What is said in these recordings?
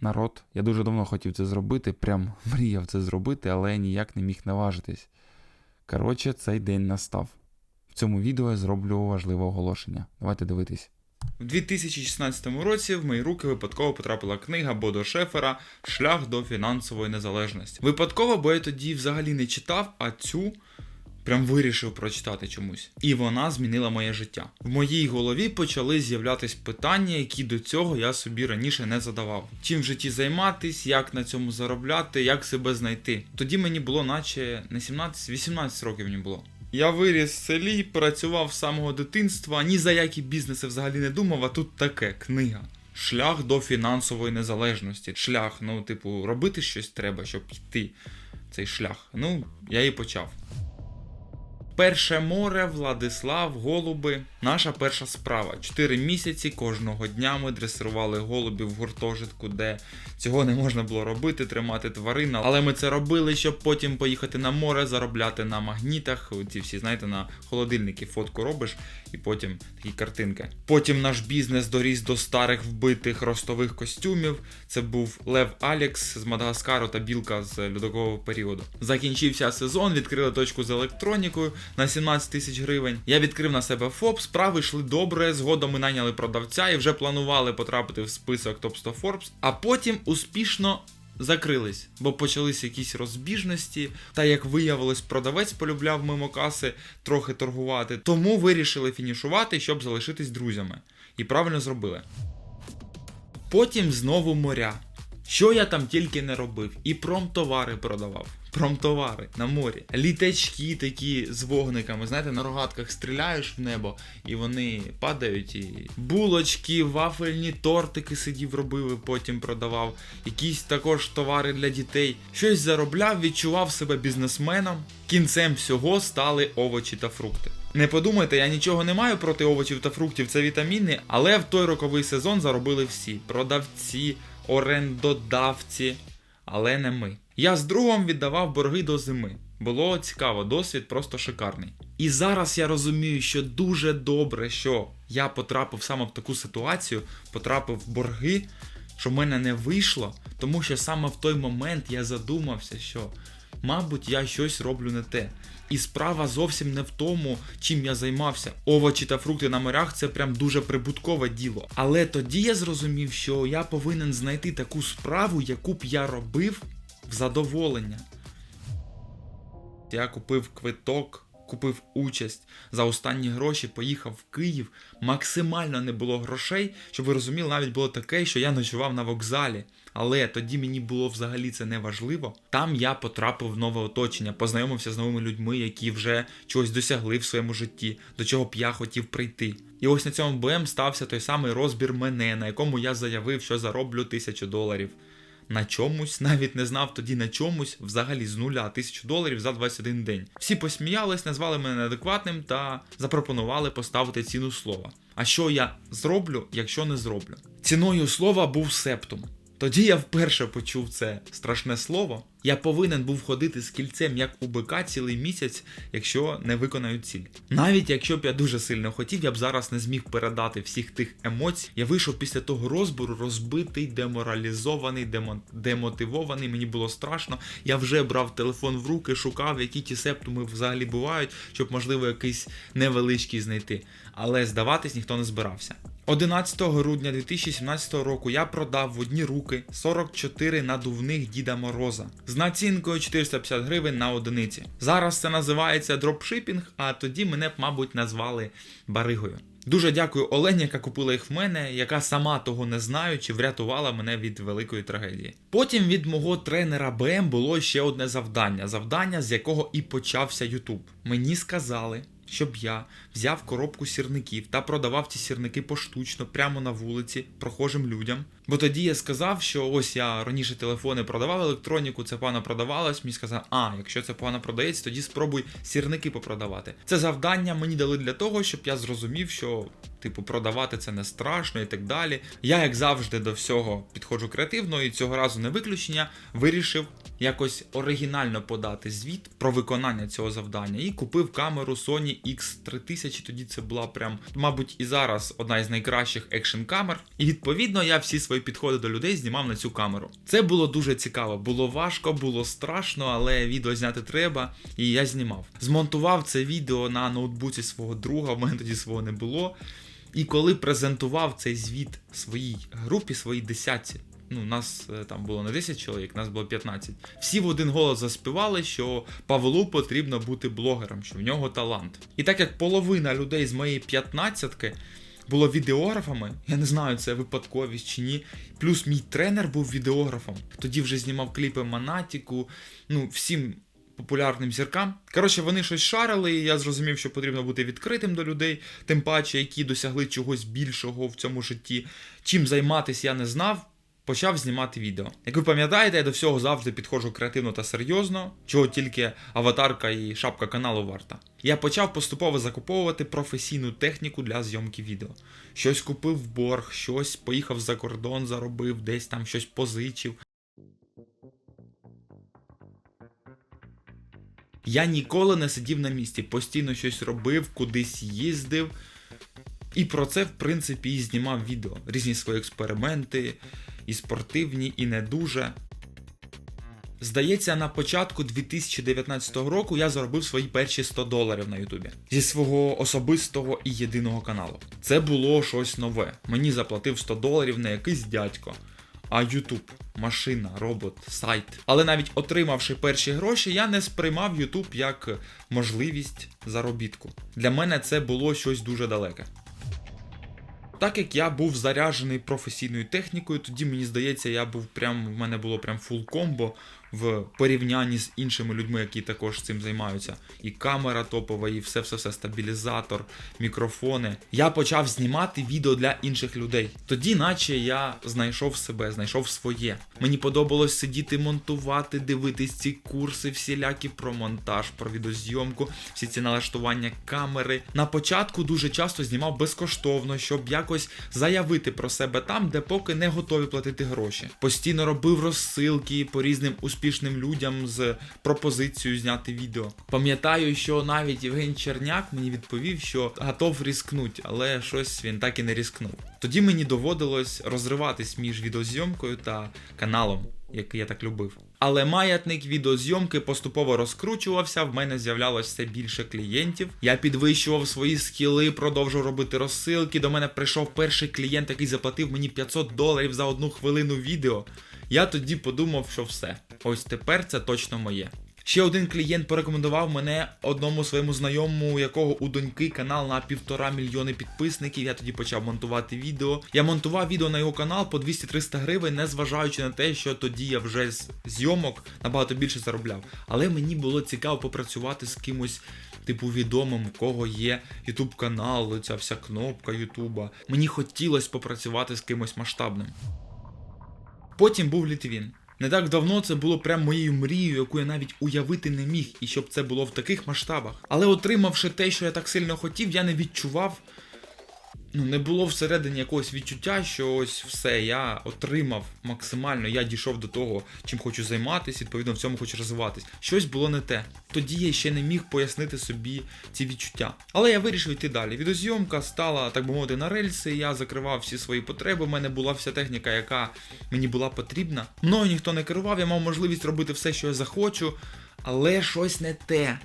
народ. Я дуже давно хотів це зробити, прям мріяв це зробити, але ніяк не міг наважитись. Коротше, цей день настав. В цьому відео я зроблю важливе оголошення. Давайте дивитись. У 2016 році в мої руки випадково потрапила книга Бодо Шефера Шлях до фінансової незалежності. Випадково, бо я тоді взагалі не читав, а цю прям вирішив прочитати чомусь. І вона змінила моє життя. В моїй голові почали з'являтись питання, які до цього я собі раніше не задавав. Чим в житті займатись, як на цьому заробляти, як себе знайти. Тоді мені було наче не 17, 18 років мені було. Я виріс в селі, працював з самого дитинства, ні за які бізнеси взагалі не думав, а тут таке книга. Шлях до фінансової незалежності. Шлях, ну, типу, робити щось треба, щоб йти цей шлях. Ну, я і почав. Перше море, Владислав, голуби. Наша перша справа. Чотири місяці кожного дня ми дресирували голубів в гуртожитку, де цього не можна було робити, тримати тварин. Але ми це робили, щоб потім поїхати на море, заробляти на магнітах. Ці всі, знаєте, на холодильники фотку робиш і потім такі картинки. Потім наш бізнес доріс до старих вбитих ростових костюмів. Це був Лев Алікс з Мадагаскару та білка з льодового періоду. Закінчився сезон, відкрили точку з електронікою на 17 тисяч гривень. Я відкрив на себе ФОП, справи йшли добре. Згодом ми найняли продавця і вже планували потрапити в список топ 100 Forbes, а потім успішно. Закрились, бо почались якісь розбіжності. Та як виявилось, продавець полюбляв мимо каси трохи торгувати. Тому вирішили фінішувати, щоб залишитись друзями. І правильно зробили. Потім знову моря. Що я там тільки не робив, і промтовари продавав. Промтовари на морі. Літачки такі з вогниками. Знаєте, на рогатках стріляєш в небо, і вони падають. І булочки, вафельні тортики сидів, робив, і потім продавав. Якісь також товари для дітей. Щось заробляв, відчував себе бізнесменом. Кінцем всього стали овочі та фрукти. Не подумайте, я нічого не маю проти овочів та фруктів, це вітаміни, але в той роковий сезон заробили всі: продавці, орендодавці, але не ми. Я з другом віддавав борги до зими. Було цікаво, досвід просто шикарний. І зараз я розумію, що дуже добре, що я потрапив саме в таку ситуацію, потрапив в борги, що в мене не вийшло, тому що саме в той момент я задумався, що, мабуть, я щось роблю не те. І справа зовсім не в тому, чим я займався. Овочі та фрукти на морях це прям дуже прибуткове діло. Але тоді я зрозумів, що я повинен знайти таку справу, яку б я робив в задоволення. Я купив квиток, купив участь за останні гроші, поїхав в Київ. Максимально не було грошей, щоб ви розуміли, навіть було таке, що я ночував на вокзалі. Але тоді мені було взагалі це не важливо. Там я потрапив в нове оточення, познайомився з новими людьми, які вже чогось досягли в своєму житті, до чого б я хотів прийти. І ось на цьому БМ стався той самий розбір мене, на якому я заявив, що зароблю тисячу доларів. На чомусь, навіть не знав тоді на чомусь, взагалі з нуля тисячу доларів за 21 день. Всі посміялись, назвали мене неадекватним та запропонували поставити ціну слова. А що я зроблю, якщо не зроблю? Ціною слова був септум. Тоді я вперше почув це страшне слово. Я повинен був ходити з кільцем як у бика цілий місяць, якщо не виконаю ціль. Навіть якщо б я дуже сильно хотів, я б зараз не зміг передати всіх тих емоцій. Я вийшов після того розбору розбитий, деморалізований, демо... демотивований. Мені було страшно. Я вже брав телефон в руки, шукав, які ті септуми взагалі бувають, щоб можливо якийсь невеличкий знайти. Але здаватись ніхто не збирався. 11 грудня 2017 року я продав в одні руки 44 надувних Діда Мороза з націнкою 450 гривень на одиниці. Зараз це називається дропшипінг, а тоді мене б, мабуть, назвали баригою. Дуже дякую Олені, яка купила їх в мене, яка сама того не знаючи, врятувала мене від великої трагедії. Потім від мого тренера БМ було ще одне завдання: завдання, з якого і почався Ютуб. Мені сказали, щоб я взяв коробку сірників та продавав ці сірники поштучно прямо на вулиці прохожим людям. Бо тоді я сказав, що ось я раніше телефони продавав електроніку, це погано продавалось. Мені сказав, а якщо це погано продається, тоді спробуй сірники попродавати. Це завдання мені дали для того, щоб я зрозумів, що. Типу, продавати це не страшно і так далі. Я, як завжди, до всього підходжу креативно, і цього разу не виключення, вирішив якось оригінально подати звіт про виконання цього завдання і купив камеру Sony X3000. Тоді це була прям, мабуть, і зараз одна із найкращих екшн камер. І відповідно я всі свої підходи до людей знімав на цю камеру. Це було дуже цікаво. Було важко, було страшно, але відео зняти треба, і я знімав. Змонтував це відео на ноутбуці свого друга. В мене тоді свого не було. І коли презентував цей звіт своїй групі, своїй десятці, ну, нас е, там було не 10 чоловік, нас було 15. Всі в один голос заспівали, що Павлу потрібно бути блогером, що в нього талант. І так як половина людей з моєї 15-ки було відеографами, я не знаю, це випадковість чи ні. Плюс мій тренер був відеографом. Тоді вже знімав кліпи Монатіку, ну, всім популярним зіркам. Коротше, вони щось шарили, і я зрозумів, що потрібно бути відкритим до людей, тим паче, які досягли чогось більшого в цьому житті. Чим займатися я не знав. Почав знімати відео. Як ви пам'ятаєте, я до всього завжди підходжу креативно та серйозно, чого тільки аватарка і шапка каналу варта. Я почав поступово закуповувати професійну техніку для зйомки відео. Щось купив в борг, щось поїхав за кордон, заробив, десь там щось позичив. Я ніколи не сидів на місці, постійно щось робив, кудись їздив. І про це, в принципі, і знімав відео. Різні свої експерименти, і спортивні, і не дуже. Здається, на початку 2019 року я заробив свої перші 100 доларів на Ютубі зі свого особистого і єдиного каналу. Це було щось нове. Мені заплатив 100 доларів не якийсь дядько, а Ютуб, машина, робот, сайт. Але навіть отримавши перші гроші, я не сприймав Ютуб як можливість заробітку. Для мене це було щось дуже далеке. Так як я був заряджений професійною технікою, тоді мені здається, я був прям в мене було прям фул комбо в порівнянні з іншими людьми, які також цим займаються. І камера топова, і все, все, все, стабілізатор, мікрофони. Я почав знімати відео для інших людей. Тоді, наче я знайшов себе, знайшов своє. Мені подобалось сидіти, монтувати, дивитись ці курси, всілякі про монтаж, про відеозйомку, всі ці налаштування камери. На початку дуже часто знімав безкоштовно, щоб якось заявити про себе там, де поки не готові платити гроші. Постійно робив розсилки по різним успішним людям з пропозицією зняти відео. Пам'ятаю, що навіть Євген Черняк мені відповів, що готов різкнуть, але щось він так і не різкнув. Тоді мені доводилось розриватись між відеозйомкою та каналом. Який я так любив. Але маятник відеозйомки поступово розкручувався, в мене з'являлось все більше клієнтів. Я підвищував свої скіли, продовжував робити розсилки. До мене прийшов перший клієнт, який заплатив мені 500 доларів за одну хвилину відео. Я тоді подумав, що все. Ось тепер це точно моє. Ще один клієнт порекомендував мене одному своєму знайомому, якого у доньки канал на півтора мільйони підписників. Я тоді почав монтувати відео. Я монтував відео на його канал по 200-300 гривень, незважаючи на те, що тоді я вже з зйомок набагато більше заробляв. Але мені було цікаво попрацювати з кимось. Типу відомим, у кого є Ютуб канал, ця вся кнопка Ютуба. Мені хотілося попрацювати з кимось масштабним. Потім був Літвін. Не так давно це було прям моєю мрією, яку я навіть уявити не міг, і щоб це було в таких масштабах. Але отримавши те, що я так сильно хотів, я не відчував. Ну, не було всередині якогось відчуття, що ось все, я отримав максимально, я дійшов до того, чим хочу займатися, відповідно в цьому хочу розвиватись. Щось було не те. Тоді я ще не міг пояснити собі ці відчуття. Але я вирішив йти далі. Відеозйомка стала, так би мовити, на рельси, я закривав всі свої потреби, в мене була вся техніка, яка мені була потрібна. Мною ніхто не керував, я мав можливість робити все, що я захочу, але щось не те.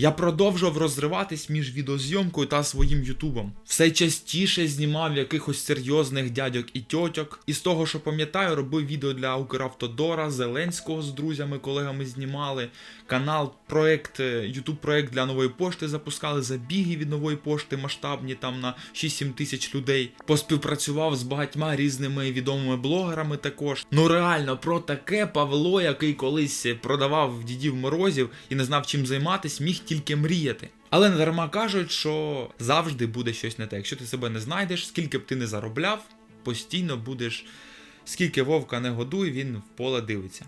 Я продовжував розриватись між відеозйомкою та своїм ютубом. Все частіше знімав якихось серйозних дядьок і тьотьок. І з того, що пам'ятаю, робив відео для Укравтодора, Зеленського з друзями, колегами знімали. Канал, проект, ютуб проект для нової пошти запускали забіги від нової пошти масштабні там на 6-7 тисяч людей. Поспівпрацював з багатьма різними відомими блогерами також. Ну реально про таке Павло, який колись продавав дідів морозів і не знав чим займатись, міг тільки мріяти. Але не дарма кажуть, що завжди буде щось не те. Якщо ти себе не знайдеш, скільки б ти не заробляв, постійно будеш. Скільки вовка не годуй, він в поле дивиться.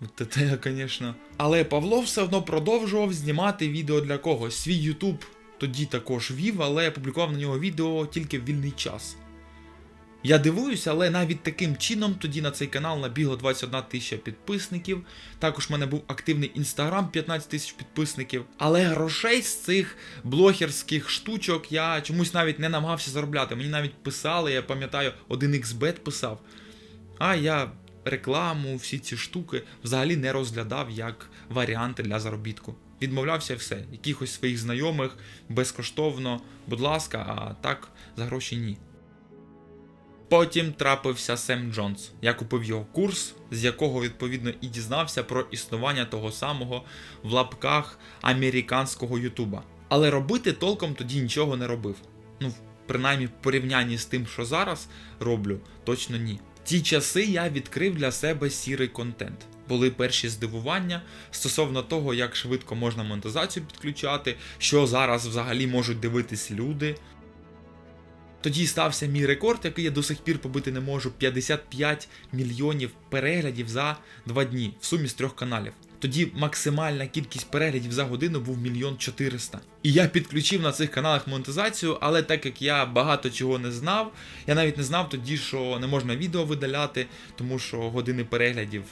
От це звісно. Але Павло все одно продовжував знімати відео для когось. Свій Ютуб тоді також вів, але публікував на нього відео тільки в вільний час. Я дивуюся, але навіть таким чином тоді на цей канал набігло 21 тисяча підписників. Також в мене був активний інстаграм, 15 тисяч підписників. Але грошей з цих блогерських штучок я чомусь навіть не намагався заробляти. Мені навіть писали, я пам'ятаю, 1xbet писав. А я рекламу, всі ці штуки взагалі не розглядав як варіанти для заробітку. Відмовлявся все, якихось своїх знайомих безкоштовно, будь ласка, а так за гроші ні. Потім трапився Сем Джонс. Я купив його курс, з якого відповідно і дізнався про існування того самого в лапках американського Ютуба. Але робити толком тоді нічого не робив. Ну, принаймні в порівнянні з тим, що зараз роблю, точно ні. В ті часи я відкрив для себе сірий контент. Були перші здивування стосовно того, як швидко можна монетизацію підключати, що зараз взагалі можуть дивитись люди. Тоді стався мій рекорд, який я до сих пір побити не можу: 55 мільйонів переглядів за два дні в сумі з трьох каналів. Тоді максимальна кількість переглядів за годину був мільйон 400. І я підключив на цих каналах монетизацію, але так як я багато чого не знав, я навіть не знав тоді, що не можна відео видаляти, тому що години переглядів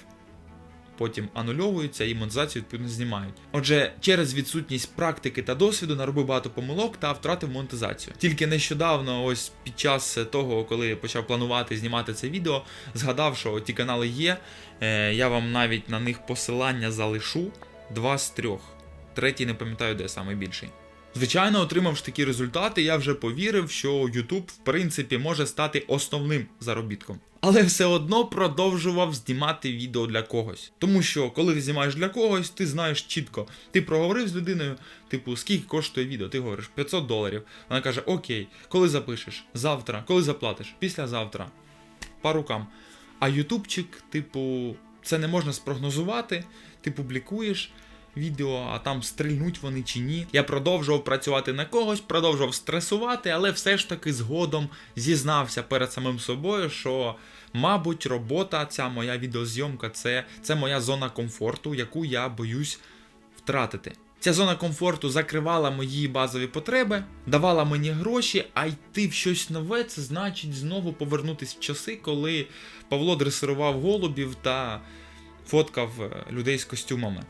потім анульовуються і монетизацію відповідно знімають. Отже, через відсутність практики та досвіду наробив багато помилок та втратив монетизацію. Тільки нещодавно, ось під час того, коли почав планувати знімати це відео, згадав, що ті канали є. Е, я вам навіть на них посилання залишу. Два з трьох. Третій не пам'ятаю, де саме більший. Звичайно, отримавши такі результати, я вже повірив, що YouTube в принципі може стати основним заробітком. Але все одно продовжував знімати відео для когось. Тому що, коли знімаєш для когось, ти знаєш чітко. Ти проговорив з людиною, типу, скільки коштує відео? Ти говориш 500 доларів. Вона каже: Окей, коли запишеш? Завтра, коли заплатиш? Післязавтра. По рукам. А ютубчик, типу, це не можна спрогнозувати. Ти публікуєш відео, а там стрільнуть вони чи ні. Я продовжував працювати на когось, продовжував стресувати, але все ж таки згодом зізнався перед самим собою, що, мабуть, робота, ця моя відеозйомка, це, це моя зона комфорту, яку я боюсь втратити. Ця зона комфорту закривала мої базові потреби, давала мені гроші, а йти в щось нове це значить знову повернутися в часи, коли Павло дресирував голубів та фоткав е, людей з костюмами.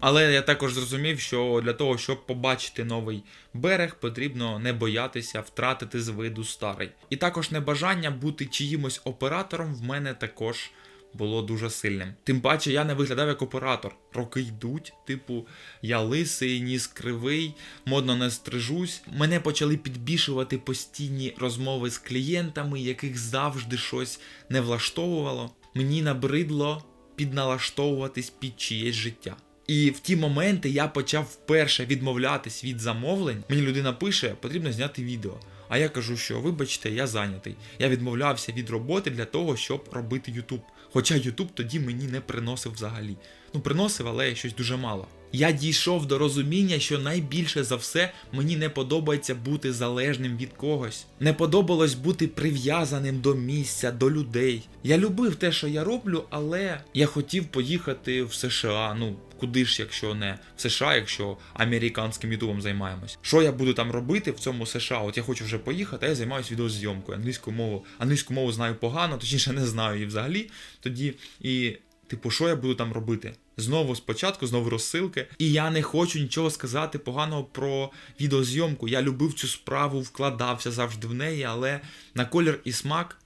Але я також зрозумів, що для того, щоб побачити новий берег, потрібно не боятися втратити з виду старий. І також небажання бути чиїмось оператором в мене також було дуже сильним. Тим паче я не виглядав як оператор. Роки йдуть, типу, я лисий, ніс кривий, модно не стрижусь. Мене почали підбішувати постійні розмови з клієнтами, яких завжди щось не влаштовувало. Мені набридло підналаштовуватись під чиєсь життя. І в ті моменти я почав вперше відмовлятись від замовлень. Мені людина пише, потрібно зняти відео. А я кажу, що вибачте, я зайнятий. Я відмовлявся від роботи для того, щоб робити YouTube. Хоча YouTube тоді мені не приносив взагалі. Ну, приносив, але щось дуже мало. Я дійшов до розуміння, що найбільше за все мені не подобається бути залежним від когось. Не подобалось бути прив'язаним до місця, до людей. Я любив те, що я роблю, але я хотів поїхати в США. Ну, куди ж, якщо не в США, якщо американським ютубом займаємось. Що я буду там робити в цьому США? От я хочу вже поїхати, а я займаюся відеозйомкою. Англійську мову, англійську мову знаю погано, точніше не знаю її взагалі. Тоді і. Типу, що я буду там робити? Знову спочатку, знову розсилки. І я не хочу нічого сказати поганого про відеозйомку. Я любив цю справу, вкладався завжди в неї, але на колір і смак.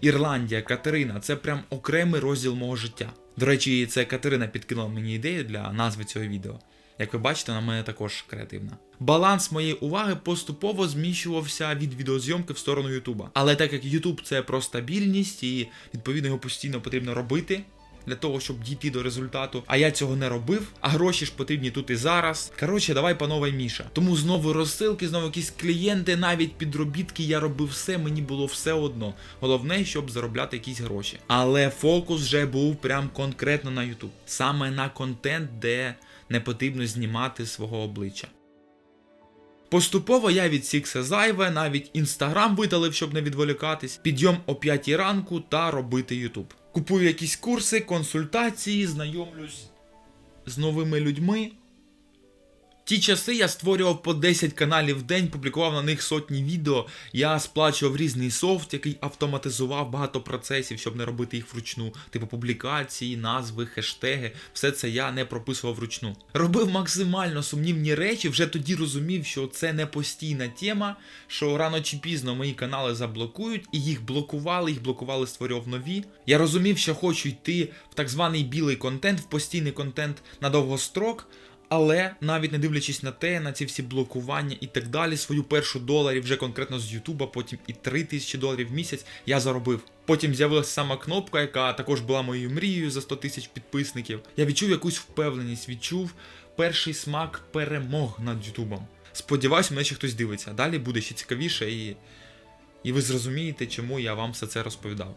Ірландія, Катерина це прям окремий розділ мого життя. До речі, це Катерина підкинула мені ідею для назви цього відео. Як ви бачите, вона в мене також креативна. Баланс моєї уваги поступово зміщувався від відеозйомки в сторону Ютуба. Але так як Ютуб це про стабільність і відповідно його постійно потрібно робити. Для того, щоб дійти до результату, а я цього не робив, а гроші ж потрібні тут і зараз. Коротше, давай, панове Міша. Тому знову розсилки, знову якісь клієнти, навіть підробітки, я робив все, мені було все одно. Головне, щоб заробляти якісь гроші. Але фокус вже був прям конкретно на YouTube. Саме на контент, де не потрібно знімати свого обличчя. Поступово я відсік все зайве, навіть інстаграм видалив, щоб не відволікатись, підйом о 5 ранку та робити Ютуб. Купую якісь курси, консультації, знайомлюсь з новими людьми. Ті часи я створював по 10 каналів в день, публікував на них сотні відео. Я сплачував різний софт, який автоматизував багато процесів, щоб не робити їх вручну. Типу публікації, назви, хештеги. Все це я не прописував вручну. Робив максимально сумнівні речі, вже тоді розумів, що це не постійна тема, що рано чи пізно мої канали заблокують, і їх блокували, їх блокували, створював нові. Я розумів, що хочу йти в так званий білий контент, в постійний контент на довгострок. Але навіть не дивлячись на те, на ці всі блокування і так далі, свою першу доларів вже конкретно з Ютуба, потім і 3 тисячі доларів в місяць я заробив. Потім з'явилася сама кнопка, яка також була моєю мрією за 100 тисяч підписників. Я відчув якусь впевненість, відчув перший смак перемог над Ютубом. Сподіваюсь, мене ще хтось дивиться. Далі буде ще цікавіше, і, і ви зрозумієте, чому я вам все це розповідав.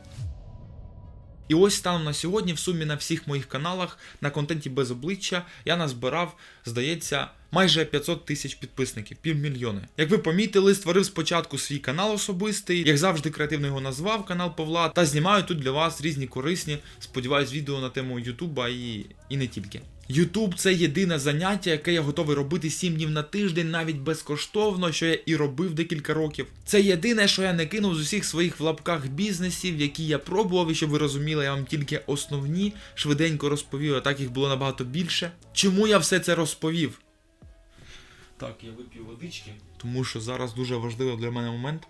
І ось станом на сьогодні, в сумі на всіх моїх каналах на контенті без обличчя я назбирав, здається, майже 500 тисяч підписників, півмільйони. Як ви помітили, створив спочатку свій канал особистий, як завжди, креативно його назвав канал Павла, та знімаю тут для вас різні корисні, сподіваюсь, відео на тему Ютуба і, і не тільки. Ютуб це єдине заняття, яке я готовий робити 7 днів на тиждень, навіть безкоштовно, що я і робив декілька років. Це єдине, що я не кинув з усіх своїх в лапках бізнесів, які я пробував, і щоб ви розуміли, я вам тільки основні швиденько розповів, а так їх було набагато більше. Чому я все це розповів? Так, я вип'ю водички. Тому що зараз дуже важливий для мене момент.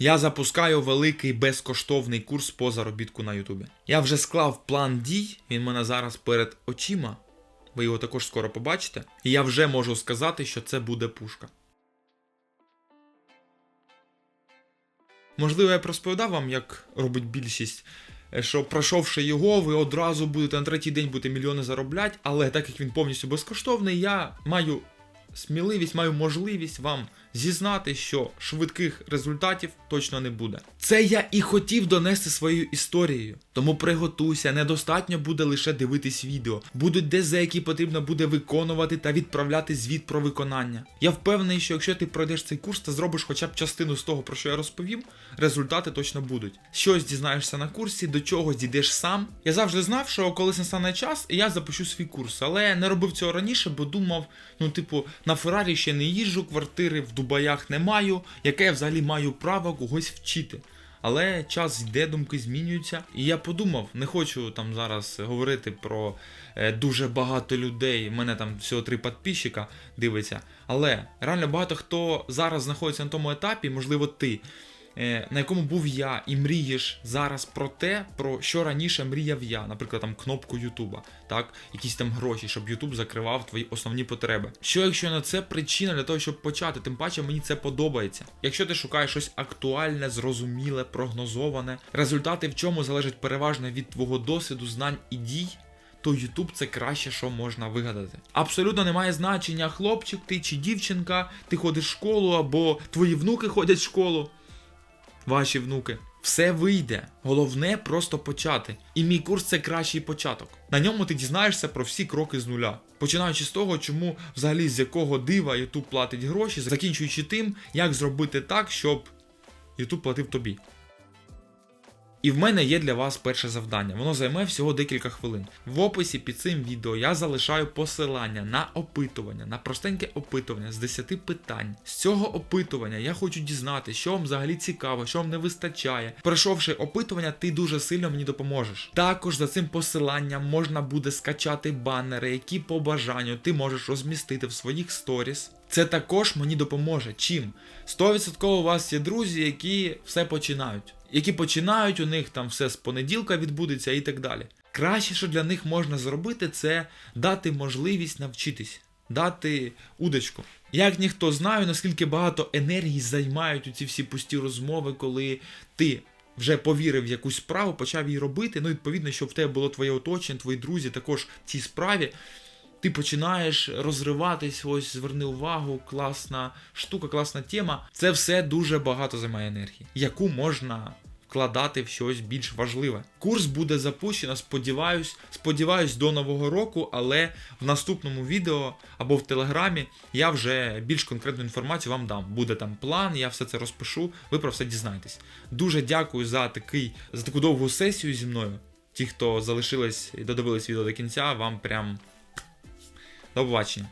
Я запускаю великий безкоштовний курс по заробітку на Ютубі. Я вже склав план дій, він мене зараз перед очима. Ви його також скоро побачите. І я вже можу сказати, що це буде пушка. Можливо, я розповідав вам, як робить більшість, е, що пройшовши його, ви одразу будете на третій день будете мільйони заробляти, але так як він повністю безкоштовний, я маю сміливість, маю можливість вам зізнати, що швидких результатів точно не буде. Це я і хотів донести своєю історією. Тому приготуйся, недостатньо буде лише дивитись відео. Будуть ДЗ, які потрібно буде виконувати та відправляти звіт про виконання. Я впевнений, що якщо ти пройдеш цей курс та зробиш хоча б частину з того, про що я розповів, результати точно будуть. Щось дізнаєшся на курсі, до чогось дійдеш сам. Я завжди знав, що колись настане час, і я запущу свій курс, але не робив цього раніше, бо думав, ну, типу, на Феррарі ще не їжджу, квартири в Дубаях не маю, яке я взагалі маю право когось вчити. Але час йде, думки змінюються. І я подумав, не хочу там зараз говорити про е, дуже багато людей. У мене там всього три підписчика дивиться. Але реально багато хто зараз знаходиться на тому етапі, можливо, ти. Е, На якому був я і мрієш зараз про те, про що раніше мріяв я, наприклад, там кнопку Ютуба, так, якісь там гроші, щоб Ютуб закривав твої основні потреби. Що якщо на це причина для того, щоб почати? Тим паче мені це подобається. Якщо ти шукаєш щось актуальне, зрозуміле, прогнозоване, результати в чому залежать переважно від твого досвіду, знань і дій. То YouTube це краще, що можна вигадати. Абсолютно немає значення, хлопчик ти чи дівчинка, ти ходиш в школу або твої внуки ходять в школу ваші внуки. Все вийде. Головне просто почати. І мій курс це кращий початок. На ньому ти дізнаєшся про всі кроки з нуля. Починаючи з того, чому взагалі з якого дива YouTube платить гроші, закінчуючи тим, як зробити так, щоб YouTube платив тобі. І в мене є для вас перше завдання. Воно займе всього декілька хвилин. В описі під цим відео я залишаю посилання на опитування, на простеньке опитування з 10 питань. З цього опитування я хочу дізнати, що вам взагалі цікаво, що вам не вистачає. Пройшовши опитування, ти дуже сильно мені допоможеш. Також за цим посиланням можна буде скачати банери, які по бажанню ти можеш розмістити в своїх сторіс. Це також мені допоможе. Чим? 100% у вас є друзі, які все починають. Які починають, у них там все з понеділка відбудеться і так далі. Краще, що для них можна зробити, це дати можливість навчитись, дати удочку. Як ніхто знаю, наскільки багато енергії займають у ці всі пусті розмови, коли ти вже повірив в якусь справу, почав її робити. Ну, відповідно, щоб в тебе було твоє оточення, твої друзі також в цій справі. Ти починаєш розриватись, ось зверни увагу, класна штука, класна тема. Це все дуже багато займає енергії, яку можна вкладати в щось більш важливе. Курс буде запущено, сподіваюсь, сподіваюсь, до нового року, але в наступному відео або в телеграмі я вже більш конкретну інформацію вам дам. Буде там план, я все це розпишу, ви про все дізнаєтесь. Дуже дякую за такий за таку довгу сесію зі мною. ті, хто залишились і додивились відео до кінця, вам прям до побачення.